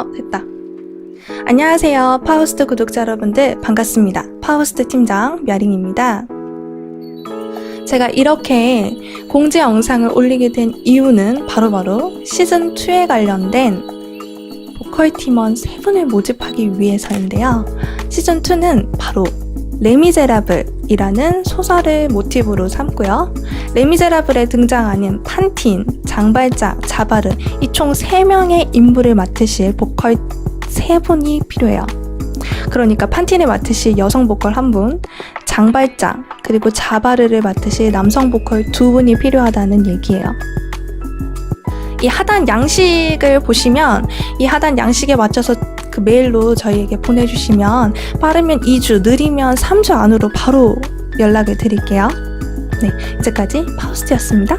어, 됐다. 안녕하세요. 파우스트 구독자 여러분들 반갑습니다. 파우스트 팀장 мя링입니다. 제가 이렇게 공지 영상을 올리게 된 이유는 바로바로 시즌2에 관련된 보컬 팀원 세 분을 모집하기 위해서인데요. 시즌2는 바로 레미제라블 이라는 소설을 모티브로 삼고요. 레미제라블에 등장하는 판틴, 장발장, 자바르 이 총 3명의 인물을 맡으실 보컬 3분이 필요해요. 그러니까 판틴을 맡으실 여성 보컬 1분, 장발장, 그리고 자바르를 맡으실 남성 보컬 2분이 필요하다는 얘기예요. 이 하단 양식을 보시면 이 하단 양식에 맞춰서 그 메일로 저희에게 보내주시면 빠르면 2주, 느리면 3주 안으로 바로 연락을 드릴게요. 네, 이제까지 파우스트였습니다.